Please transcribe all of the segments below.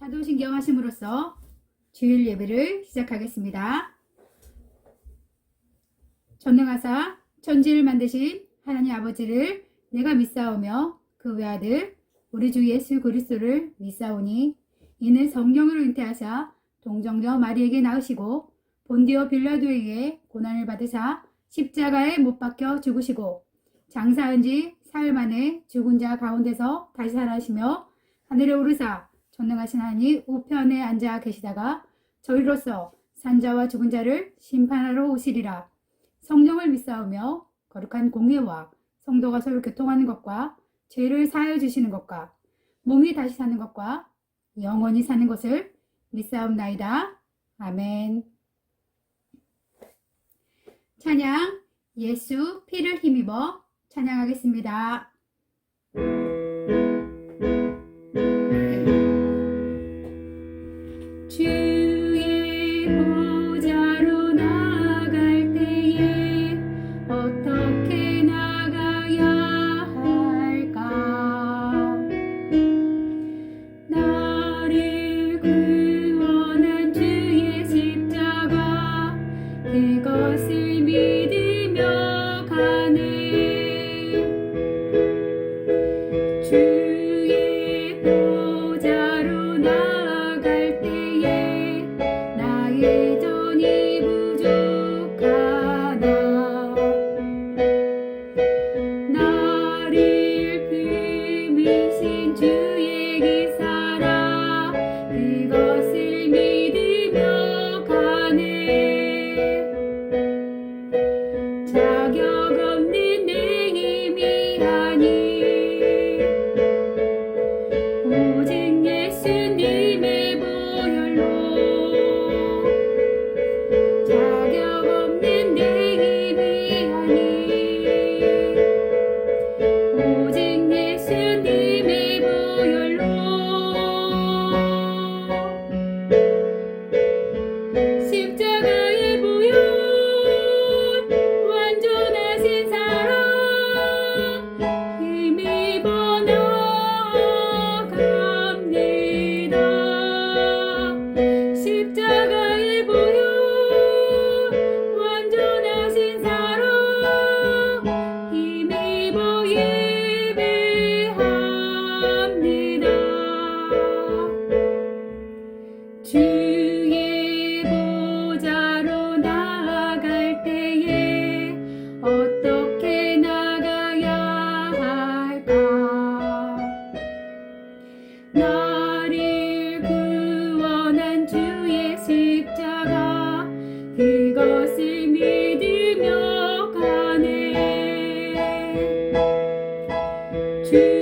사도신경 하심으로써 주일 예배를 시작하겠습니다. 전능하사 천지를 만드신 하나님 아버지를 내가 믿사오며 그 외아들 우리 주 예수 그리스도를 믿사오니 이는 성령으로 잉태하사 동정녀 마리에게 낳으시고 본디오 빌라도에게 고난을 받으사 십자가에 못 박혀 죽으시고 장사한 지 사흘 만에 죽은 자 가운데서 다시 살아시며 하늘에 오르사 전능하신 하나님 우편에 앉아 계시다가 저희로서 산자와 죽은 자를 심판하러 오시리라 성령을 믿사오며 거룩한 공예와 성도가 서로 교통하는 것과 죄를 사하여 주시는 것과 몸이 다시 사는 것과 영원히 사는 것을 믿사옵나이다. 아멘. 찬양 예수 피를 힘입어 찬양하겠습니다. 주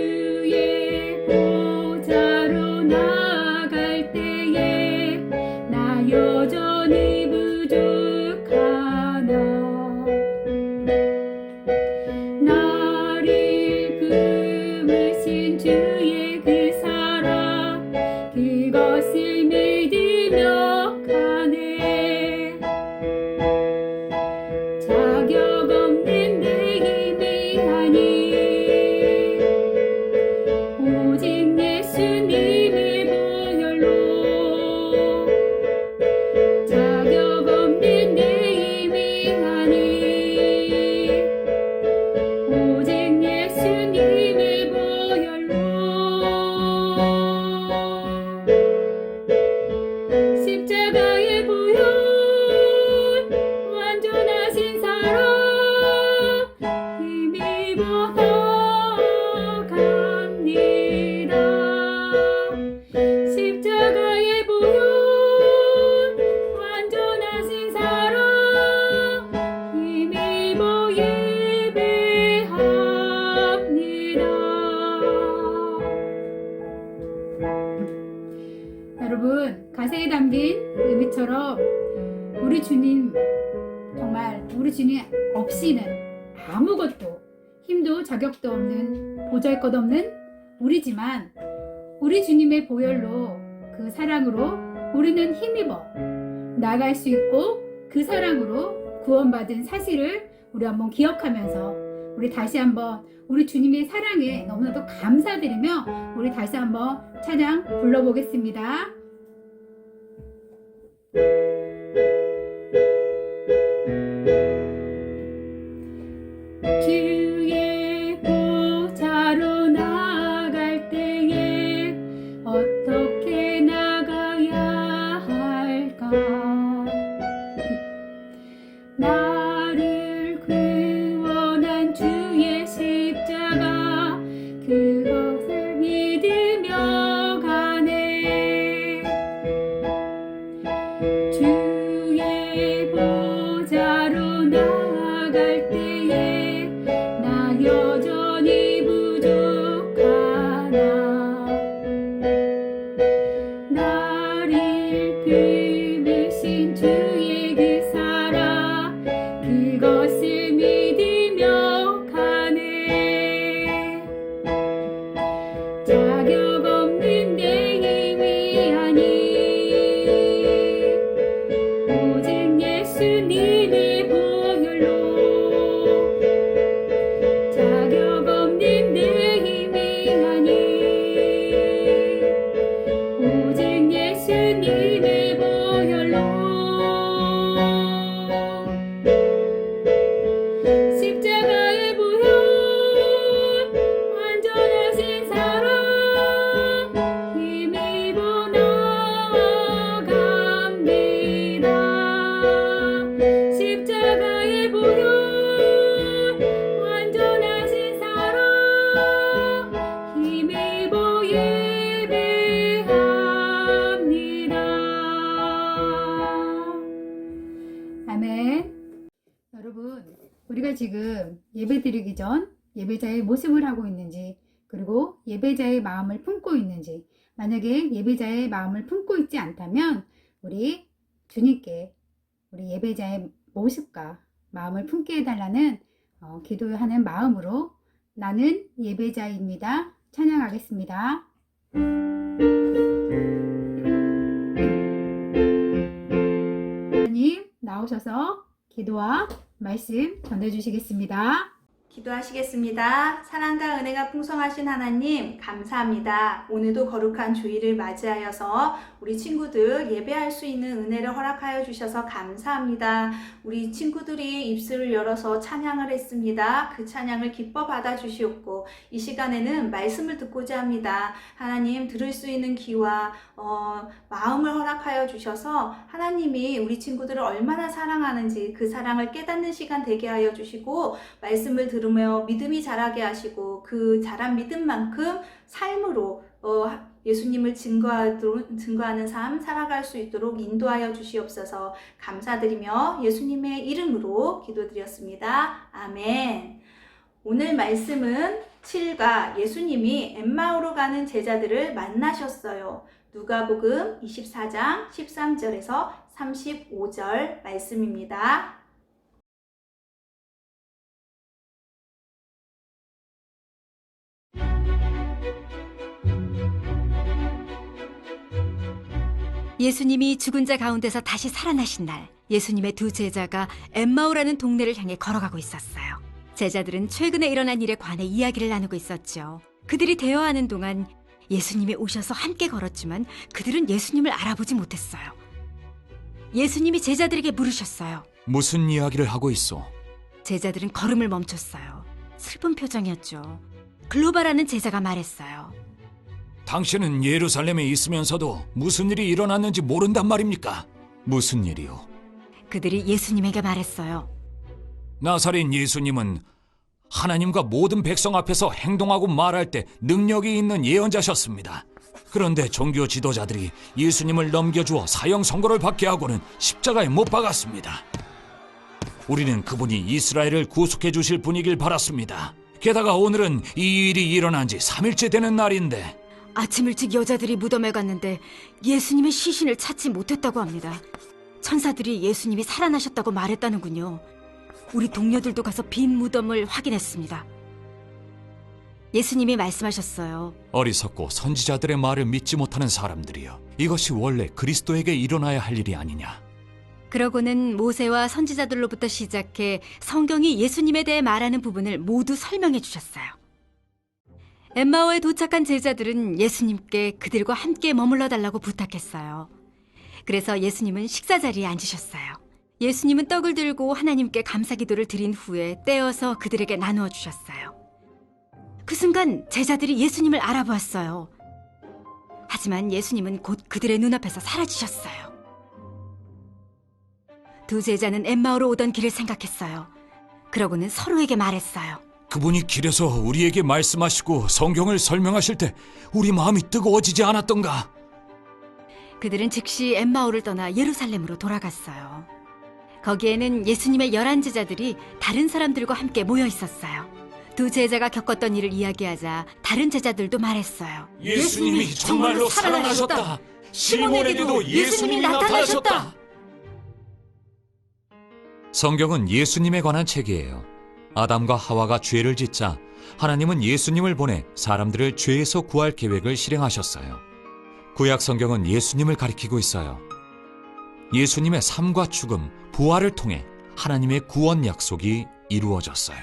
우리는 힘입어 나갈 수 있고 그 사랑으로 구원받은 사실을 우리 한번 기억하면서 우리 다시 한번 우리 주님의 사랑에 너무나도 감사드리며 우리 다시 한번 찬양 불러보겠습니다. 주 모습을 하고 있는지 그리고 예배자의 마음을 품고 있는지 만약에 예배자의 마음을 품고 있지 않다면 우리 주님께 우리 예배자의 모습과 마음을 품게 해달라는 어, 기도하는 마음으로 나는 예배자입니다. 찬양하겠습니다. 하나님 나오셔서 기도와 말씀 전해 주시겠습니다. 기도하시겠습니다. 사랑과 은혜가 풍성하신 하나님, 감사합니다. 오늘도 거룩한 주일을 맞이하여서 우리 친구들 예배할 수 있는 은혜를 허락하여 주셔서 감사합니다. 우리 친구들이 입술을 열어서 찬양을 했습니다. 그 찬양을 기뻐 받아 주시옵고, 이 시간에는 말씀을 듣고자 합니다. 하나님, 들을 수 있는 귀와 어, 마음을 허락하여 주셔서 하나님이 우리 친구들을 얼마나 사랑하는지 그 사랑을 깨닫는 시간 되게 하여 주시고, 말씀을 들으며 믿음이 자라게 하시고 그 자란 믿음만큼 삶으로 어, 예수님을 증거하는 삶 살아갈 수 있도록 인도하여 주시옵소서 감사드리며 예수님의 이름으로 기도드렸습니다. 아멘. 오늘 말씀은 7가 예수님이 엠마오로 가는 제자들을 만나셨어요. 누가복음 24장 13절에서 35절 말씀입니다. 예수님이 죽은 자 가운데서 다시 살아나신 날, 예수님의 두 제자가 엠마오라는 동네를 향해 걸어가고 있었어요. 제자들은 최근에 일어난 일에 관해 이야기를 나누고 있었죠. 그들이 대화하는 동안 예수님이 오셔서 함께 걸었지만 그들은 예수님을 알아보지 못했어요. 예수님이 제자들에게 물으셨어요. 무슨 이야기를 하고 있어? 제자들은 걸음을 멈췄어요. 슬픈 표정이었죠. 글로바라는 제자가 말했어요. 당신은 예루살렘에 있으면서도 무슨 일이 일어났는지 모른단 말입니까? 무슨 일이요? 그들이 예수님에게 말했어요. 나사렛 예수님은 하나님과 모든 백성 앞에서 행동하고 말할 때 능력이 있는 예언자셨습니다. 그런데 종교 지도자들이 예수님을 넘겨주어 사형 선고를 받게 하고는 십자가에 못 박았습니다. 우리는 그분이 이스라엘을 구속해 주실 분이길 바랐습니다. 게다가 오늘은 이 일이 일어난 지 3일째 되는 날인데 아침 일찍 여자들이 무덤에 갔는데 예수님의 시신을 찾지 못했다고 합니다. 천사들이 예수님이 살아나셨다고 말했다는군요. 우리 동료들도 가서 빈 무덤을 확인했습니다. 예수님이 말씀하셨어요. 어리석고 선지자들의 말을 믿지 못하는 사람들이여 이것이 원래 그리스도에게 일어나야 할 일이 아니냐 그러고는 모세와 선지자들로부터 시작해 성경이 예수님에 대해 말하는 부분을 모두 설명해 주셨어요. 엠마오에 도착한 제자들은 예수님께 그들과 함께 머물러 달라고 부탁했어요. 그래서 예수님은 식사 자리에 앉으셨어요. 예수님은 떡을 들고 하나님께 감사 기도를 드린 후에 떼어서 그들에게 나누어 주셨어요. 그 순간 제자들이 예수님을 알아보았어요. 하지만 예수님은 곧 그들의 눈앞에서 사라지셨어요. 두 제자는 엠마오로 오던 길을 생각했어요. 그러고는 서로에게 말했어요. 그분이 길에서 우리에게 말씀하시고 성경을 설명하실 때 우리 마음이 뜨거워지지 않았던가? 그들은 즉시 엠마오를 떠나 예루살렘으로 돌아갔어요. 거기에는 예수님의 열한 제자들이 다른 사람들과 함께 모여 있었어요. 두 제자가 겪었던 일을 이야기하자 다른 제자들도 말했어요. 예수님이 정말로 살아나셨다. 시몬에게도 예수님이 나타나셨다. 성경은 예수님에 관한 책이에요. 아담과 하와가 죄를 짓자 하나님은 예수님을 보내 사람들을 죄에서 구할 계획을 실행하셨어요. 구약 성경은 예수님을 가리키고 있어요. 예수님의 삶과 죽음, 부활을 통해 하나님의 구원 약속이 이루어졌어요.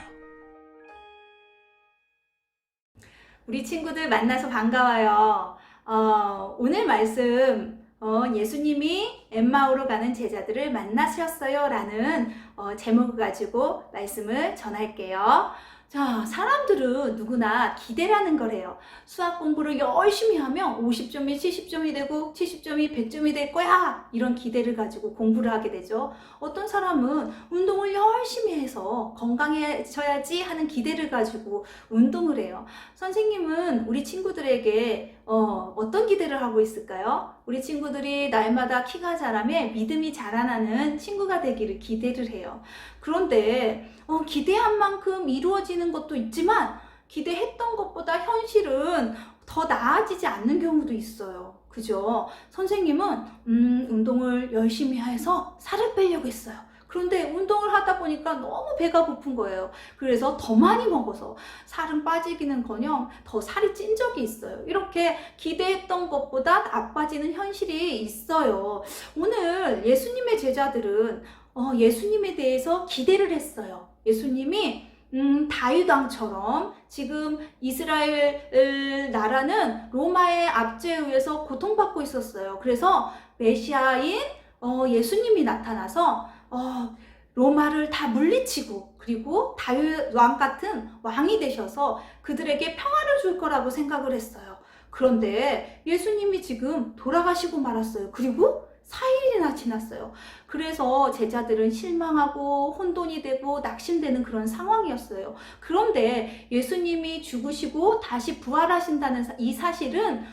우리 친구들 만나서 반가워요. 어, 오늘 말씀 어, 예수님이 엠마오로 가는 제자들을 만나셨어요 라는 어, 제목을 가지고 말씀을 전할게요. 자, 사람들은 누구나 기대라는 거래요. 수학 공부를 열심히 하면 50점이 70점이 되고 70점이 100점이 될 거야. 이런 기대를 가지고 공부를 하게 되죠. 어떤 사람은 운동을 열심히 해서 건강해져야지 하는 기대를 가지고 운동을 해요. 선생님은 우리 친구들에게 어, 어떤 기대를 하고 있을까요? 우리 친구들이 날마다 키가 자라며 믿음이 자라나는 친구가 되기를 기대를 해요. 그런데 어, 기대한 만큼 이루어지는 것도 있지만 기대했던 것보다 현실은 더 나아지지 않는 경우도 있어요. 그죠? 선생님은 음, 운동을 열심히 해서 살을 빼려고 했어요. 그런데 운동을 하다 보니까 너무 배가 고픈 거예요. 그래서 더 많이 먹어서 살은 빠지기는커녕 더 살이 찐 적이 있어요. 이렇게 기대했던 것보다 나빠지는 현실이 있어요. 오늘 예수님의 제자들은 어, 예수님에 대해서 기대를 했어요. 예수님이 음, 다윗왕처럼 지금 이스라엘 나라는 로마의 압제에 의해서 고통받고 있었어요. 그래서 메시아인 어, 예수님이 나타나서 어, 로마를 다 물리치고 그리고 다윗 왕 같은 왕이 되셔서 그들에게 평화를 줄 거라고 생각을 했어요. 그런데 예수님이 지금 돌아가시고 말았어요. 그리고 4일이나 지났어요. 그래서 제자들은 실망하고 혼돈이 되고 낙심되는 그런 상황이었어요. 그런데 예수님이 죽으시고 다시 부활하신다는 사- 이 사실은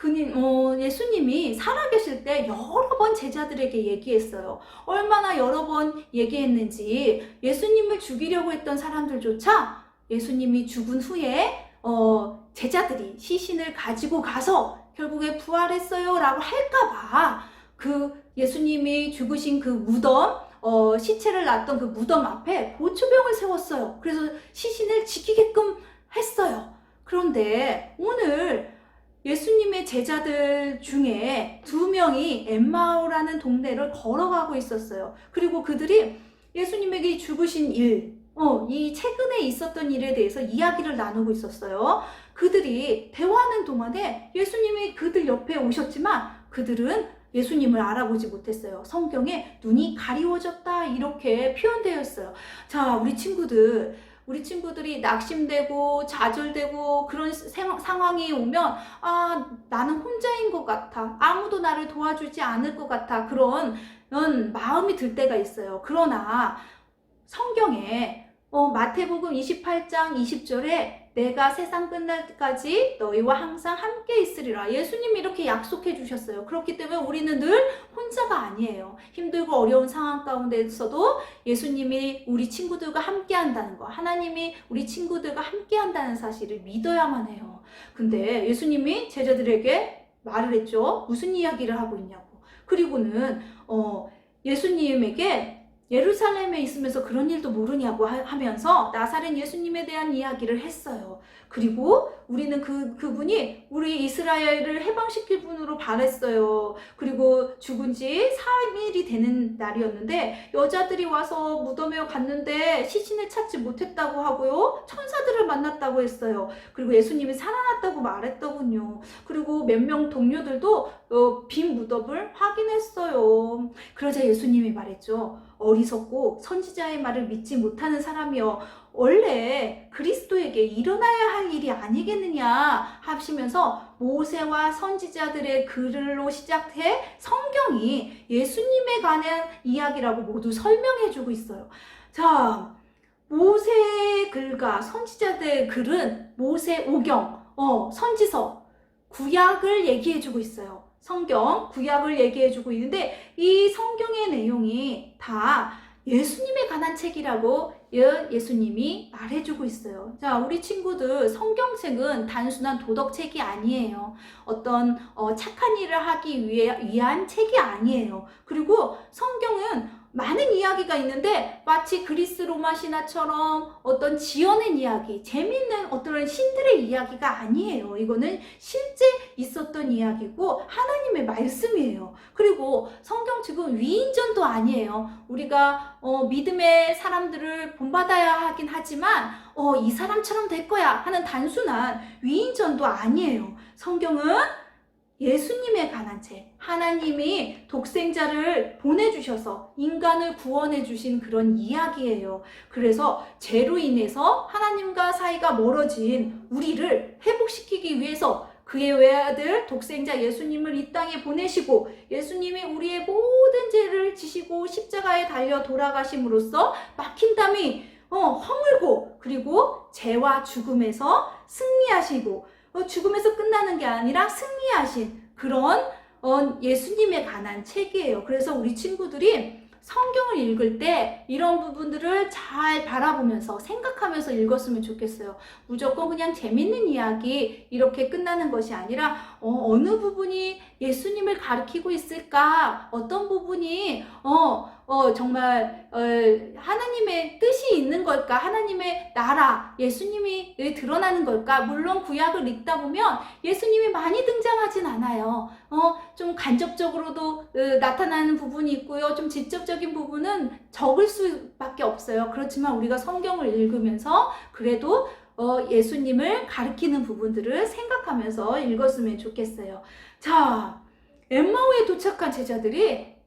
그님, 어, 예수님이 살아계실 때 여러 번 제자들에게 얘기했어요. 얼마나 여러 번 얘기했는지 예수님을 죽이려고 했던 사람들조차 예수님이 죽은 후에 어, 제자들이 시신을 가지고 가서 결국에 부활했어요 라고 할까봐 그 예수님이 죽으신 그 무덤, 어, 시체를 놨던 그 무덤 앞에 보초병을 세웠어요. 그래서 시신을 지키게끔 했어요. 그런데 오늘 예수님의 제자들 중에 두 명이 엠마오라는 동네를 걸어가고 있었어요. 그리고 그들이 예수님에게 죽으신 일, 어, 이 최근에 있었던 일에 대해서 이야기를 나누고 있었어요. 그들이 대화하는 동안에 예수님이 그들 옆에 오셨지만 그들은 예수님을 알아보지 못했어요. 성경에 눈이 가리워졌다 이렇게 표현되어 있어요. 자, 우리 친구들, 우리 친구들이 낙심되고 좌절되고 그런 생- 상황이 오면 아, 나는 혼자인 것 같아. 아무도 나를 도와주지 않을 것 같아. 그런 음, 마음이 들 때가 있어요. 그러나 성경에 어, 마태복음 28장 20절에 내가 세상 끝날 때까지 너희와 항상 함께 있으리라. 예수님이 이렇게 약속해 주셨어요. 그렇기 때문에 우리는 늘 혼자가 아니에요. 힘들고 어려운 상황 가운데서도 예수님이 우리 친구들과 함께 한다는 거, 하나님이 우리 친구들과 함께 한다는 사실을 믿어야만 해요. 근데 예수님이 제자들에게 말을 했죠. 무슨 이야기를 하고 있냐고. 그리고는 어, 예수님에게 예루살렘에 있으면서 그런 일도 모르냐고 하- 하면서 나사렛 예수님에 대한 이야기를 했어요. 그리고 우리는 그, 그분이 우리 이스라엘을 해방시킬 분으로 바랬어요. 그리고 죽은 지 3일이 되는 날이었는데 여자들이 와서 무덤에 갔는데 시신을 찾지 못했다고 하고요. 천사들을 만났다고 했어요. 그리고 예수님이 살아났다고 말했더군요. 그리고 몇 명 동료들도 어, 빈 무덤을 확인했어요. 그러자 예수님이 말했죠. 어리석고 선지자의 말을 믿지 못하는 사람이여 원래 그리스도에게 일어나야 할 일이 아니겠느냐 하시면서 모세와 선지자들의 글로 시작해 성경이 예수님에 관한 이야기라고 모두 설명해 주고 있어요. 자, 모세의 글과 선지자들의 글은 모세 오경, 어, 선지서, 구약을 얘기해 주고 있어요. 성경, 구약을 얘기해 주고 있는데 이 성경의 내용이 다 예수님에 관한 책이라고 예- 예수님이 말해주고 있어요. 자, 우리 친구들 성경책은 단순한 도덕책이 아니에요. 어떤 어, 착한 일을 하기 위해, 위한 책이 아니에요. 그리고 성경은 많은 이야기가 있는데 마치 그리스 로마 신화처럼 어떤 지어낸 이야기, 재미있는 어떤 신들의 이야기가 아니에요. 이거는 실제 있었던 이야기고 하나님의 말씀이에요. 그리고 성경책은 위인전도 아니에요. 우리가 어, 믿음의 사람들을 본받아야 하긴 하지만 어, 이 사람처럼 될 거야 하는 단순한 위인전도 아니에요. 성경은 예수님에 관한 책, 하나님이 독생자를 보내주셔서 인간을 구원해 주신 그런 이야기예요. 그래서 죄로 인해서 하나님과 사이가 멀어진 우리를 회복시키기 위해서 그의 외아들 독생자 예수님을 이 땅에 보내시고 예수님이 우리의 모든 죄를 지시고 십자가에 달려 돌아가심으로써 막힌 담이 어, 허물고 그리고 죄와 죽음에서 승리하시고 어, 죽음에서 끝나는 게 아니라 승리하신 그런 어, 예수님에 관한 책이에요. 그래서 우리 친구들이 성경을 읽을 때 이런 부분들을 잘 바라보면서 생각하면서 읽었으면 좋겠어요. 무조건 그냥 재밌는 이야기 이렇게 끝나는 것이 아니라 어, 느 부분이 예수님을 가리키고 있을까? 어떤 부분이 어, 어, 정말 어, 하나님의 뜻이 있는 걸까? 하나님의 나라, 예수님이 드러나는 걸까? 물론 구약을 읽다 보면 예수님이 많이 등장하진 않아요. 어, 좀 간접적으로도 어, 나타나는 부분이 있고요. 좀 직접적인 부분은 적을 수밖에 없어요. 그렇지만 우리가 성경을 읽으면서 그래도 어, 예수님을 가리키는 부분들을 생각하면서 읽었으면 좋겠어요. 자, 엠마오에 도착한 제자들이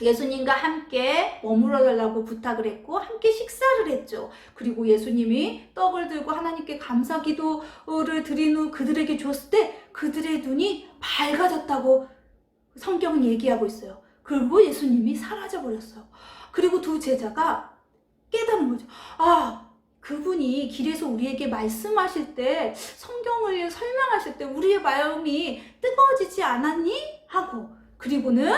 예수님과 함께 머물러 달라고 부탁을 했고 함께 식사를 했죠. 그리고 예수님이 떡을 들고 하나님께 감사 기도를 드린 후 그들에게 줬을 때 그들의 눈이 밝아졌다고 성경은 얘기하고 있어요. 그리고 예수님이 사라져 버렸어요. 그리고 두 제자가 깨달은 거죠. 아, 그분이 길에서 우리에게 말씀하실 때 성경을 설명하실 때 우리의 마음이 뜨거워지지 않았니? 하고 그리고는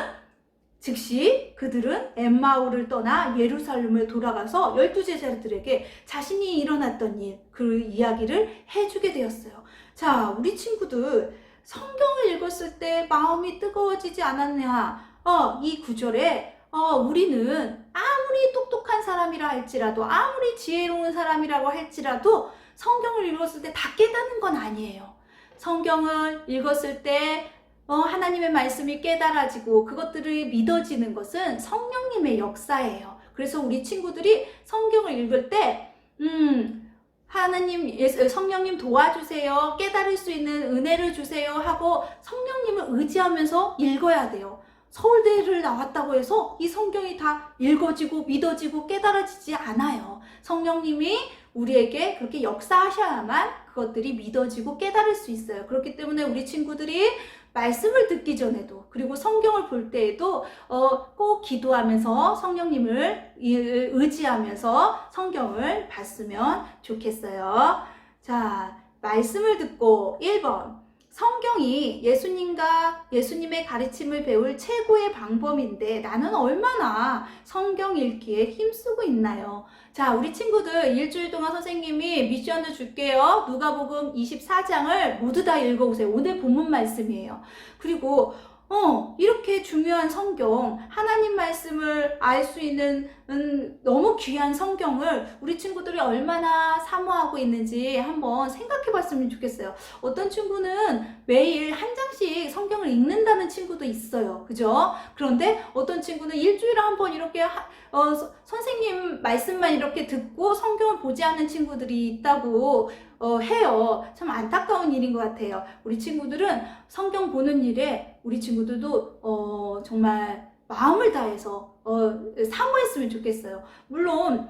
즉시 그들은 엠마오를 떠나 예루살렘을 돌아가서 열두 제자들에게 자신이 일어났던 일, 그 이야기를 해주게 되었어요. 자, 우리 친구들 성경을 읽었을 때 마음이 뜨거워지지 않았냐? 어, 이 구절에 어, 우리는 아무리 똑똑한 사람이라 할지라도 아무리 지혜로운 사람이라고 할지라도 성경을 읽었을 때 다 깨닫는 건 아니에요. 성경을 읽었을 때 어, 하나님의 말씀이 깨달아지고 그것들이 믿어지는 것은 성령님의 역사예요. 그래서 우리 친구들이 성경을 읽을 때, 음, 하나님, 성령님 도와주세요. 깨달을 수 있는 은혜를 주세요. 하고 성령님을 의지하면서 읽어야 돼요. 서울대를 나왔다고 해서 이 성경이 다 읽어지고 믿어지고 깨달아지지 않아요. 성령님이 우리에게 그렇게 역사하셔야만 그것들이 믿어지고 깨달을 수 있어요. 그렇기 때문에 우리 친구들이 말씀을 듣기 전에도 그리고 성경을 볼 때에도 어, 꼭 기도하면서 성령님을 이- 의지하면서 성경을 봤으면 좋겠어요. 자, 말씀을 듣고 1번. 성경이 예수님과 예수님의 가르침을 배울 최고의 방법인데 나는 얼마나 성경 읽기에 힘쓰고 있나요? 자, 우리 친구들 일주일 동안 선생님이 미션을 줄게요. 누가복음 24장을 모두 다 읽어보세요. 오늘 본문 말씀이에요. 그리고 어, 어, 이렇게 중요한 성경, 하나님 말씀을 알 수 있는 음, 너무 귀한 성경을 우리 친구들이 얼마나 사모하고 있는지 한번 생각해 봤으면 좋겠어요. 어떤 친구는 매일 한 장씩 성경을 읽는다는 친구도 있어요. 그죠? 그런데 어떤 친구는 일주일에 한 번 이렇게 하- 어, 서- 선생님 말씀만 이렇게 듣고 성경을 보지 않는 친구들이 있다고 어, 해요. 참 안타까운 일인 것 같아요. 우리 친구들은 성경 보는 일에 우리 친구들도 어, 정말 마음을 다해서 어, 사모했으면 좋겠어요. 물론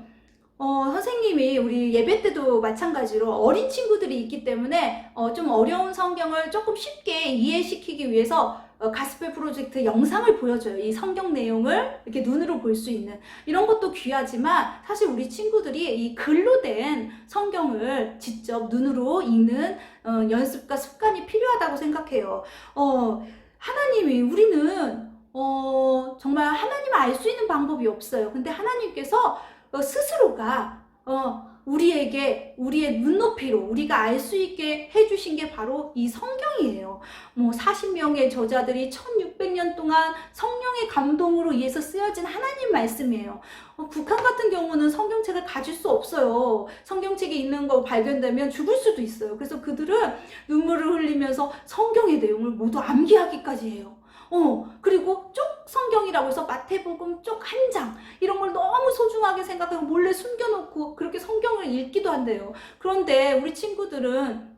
어, 선생님이 우리 예배 때도 마찬가지로 어린 친구들이 있기 때문에 어, 좀 어려운 성경을 조금 쉽게 이해시키기 위해서 어, 가스펠 프로젝트 영상을 보여줘요. 이 성경 내용을 이렇게 눈으로 볼 수 있는 이런 것도 귀하지만 사실 우리 친구들이 이 글로 된 성경을 직접 눈으로 읽는 어, 연습과 습관이 필요하다고 생각해요. 어, 하나님이 우리는 어, 정말 하나님을 알수 있는 방법이 없어요. 근데 하나님께서 어, 스스로가 어, 우리에게 우리의 눈높이로 우리가 알 수 있게 해주신 게 바로 이 성경이에요. 뭐 40명의 저자들이 1600년 동안 성령의 감동으로 의해서 쓰여진 하나님 말씀이에요. 어, 북한 같은 경우는 성경책을 가질 수 없어요. 성경책이 있는 거 발견되면 죽을 수도 있어요. 그래서 그들은 눈물을 흘리면서 성경의 내용을 모두 암기하기까지 해요. 어, 그리고 쪽 성경이라고 해서 마태복음 쪽한 장, 이런 걸 너무 소중하게 생각하고 몰래 숨겨놓고 그렇게 성경을 읽기도 한대요. 그런데 우리 친구들은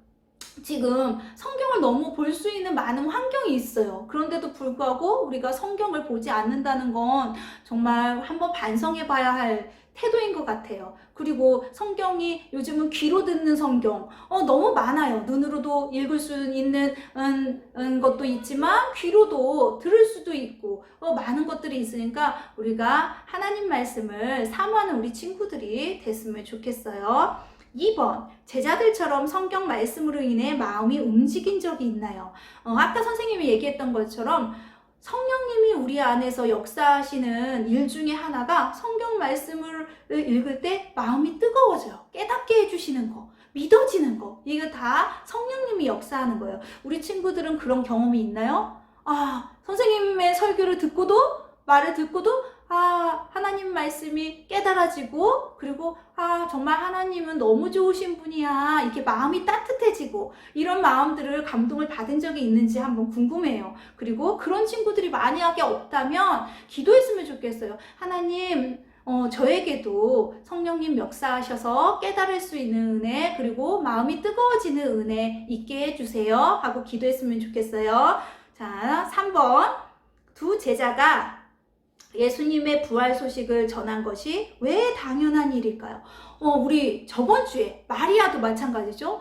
지금 성경을 너무 볼 수 있는 많은 환경이 있어요. 그런데도 불구하고 우리가 성경을 보지 않는다는 건 정말 한번 반성해 봐야 할 태도인 것 같아요. 그리고 성경이 요즘은 귀로 듣는 성경, 어, 너무 많아요. 눈으로도 읽을 수 있는 음, 음, 것도 있지만 귀로도 들을 수도 있고 어, 많은 것들이 있으니까 우리가 하나님 말씀을 사모하는 우리 친구들이 됐으면 좋겠어요. 2번, 제자들처럼 성경 말씀으로 인해 마음이 움직인 적이 있나요? 어, 아까 선생님이 얘기했던 것처럼 성령님이 우리 안에서 역사하시는 일 중에 하나가 성경 말씀을 읽을 때 마음이 뜨거워져요. 깨닫게 해주시는 거. 믿어지는 거. 이거 다 성령님이 역사하는 거예요. 우리 친구들은 그런 경험이 있나요? 아, 선생님의 설교를 듣고도, 말을 듣고도, 아, 하나님 말씀이 깨달아지고, 그리고, 아, 정말 하나님은 너무 좋으신 분이야. 이렇게 마음이 따뜻해지고, 이런 마음들을 감동을 받은 적이 있는지 한번 궁금해요. 그리고 그런 친구들이 만약에 없다면, 기도했으면 좋겠어요. 하나님, 어, 저에게도 성령님 역사하셔서 깨달을 수 있는 은혜, 그리고 마음이 뜨거워지는 은혜 있게 해주세요. 하고 기도했으면 좋겠어요. 자, 3번. 두 제자가 예수님의 부활 소식을 전한 것이 왜 당연한 일일까요? 어, 우리 저번 주에 마리아도 마찬가지죠?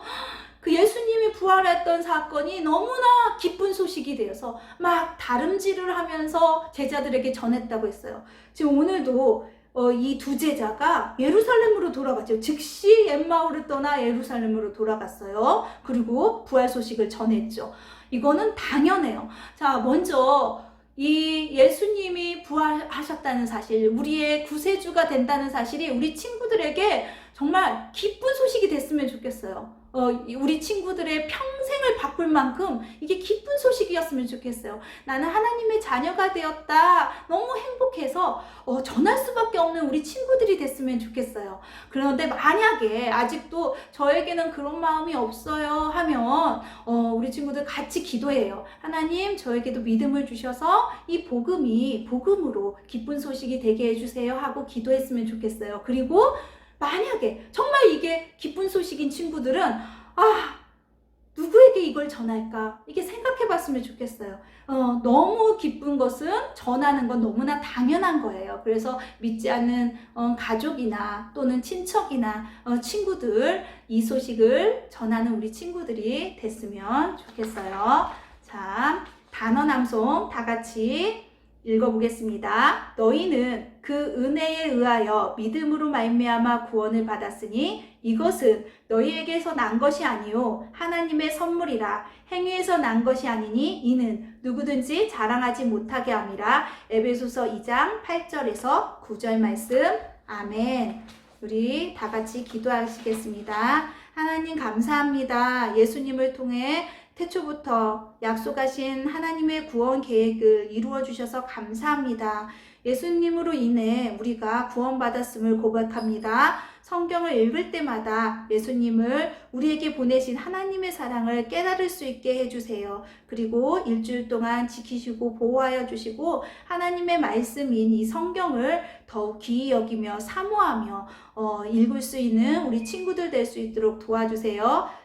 그 예수님이 부활했던 사건이 너무나 기쁜 소식이 되어서 막 다름질을 하면서 제자들에게 전했다고 했어요. 지금 오늘도 어, 이 두 제자가 예루살렘으로 돌아갔죠. 즉시 엠마오를 떠나 예루살렘으로 돌아갔어요. 그리고 부활 소식을 전했죠. 이거는 당연해요. 자, 먼저 이 예수님이 부활하셨다는 사실, 우리의 구세주가 된다는 사실이 우리 친구들에게 정말 기쁜 소식이 됐으면 좋겠어요. 어, 이 우리 친구들의 평생을 바꿀 만큼 이게 기쁜 소식이었으면 좋겠어요. 나는 하나님의 자녀가 되었다. 너무 행복해서 어, 전할 수밖에 없는 우리 친구들이 됐으면 좋겠어요. 그런데 만약에 아직도 저에게는 그런 마음이 없어요 하면 어, 우리 친구들 같이 기도해요. 하나님 저에게도 믿음을 주셔서 이 복음이 복음으로 기쁜 소식이 되게 해주세요 하고 기도했으면 좋겠어요. 그리고 만약에 정말 이게 기쁜 소식인 친구들은 아 누구에게 이걸 전할까 이게 생각해 봤으면 좋겠어요. 어, 너무 기쁜 것은 전하는 건 너무나 당연한 거예요. 그래서 믿지 않는 어, 가족이나 또는 친척이나 어, 친구들 이 소식을 전하는 우리 친구들이 됐으면 좋겠어요. 자, 단어 남송 다 같이 읽어보겠습니다. 너희는 그 은혜에 의하여 믿음으로 말미암아 구원을 받았으니 이것은 너희에게서 난 것이 아니요 하나님의 선물이라 행위에서 난 것이 아니니 이는 누구든지 자랑하지 못하게 함이라 에베소서 2장 8절에서 9절 말씀 아멘. 우리 다 같이 기도하시겠습니다. 하나님 감사합니다. 예수님을 통해 태초부터 약속하신 하나님의 구원 계획을 이루어 주셔서 감사합니다. 예수님으로 인해 우리가 구원받았음을 고백합니다. 성경을 읽을 때마다 예수님을 우리에게 보내신 하나님의 사랑을 깨달을 수 있게 해주세요. 그리고 일주일 동안 지키시고 보호하여 주시고 하나님의 말씀인 이 성경을 더욱 귀히 여기며 사모하며 어, 읽을 수 있는 우리 친구들 될 수 있도록 도와주세요.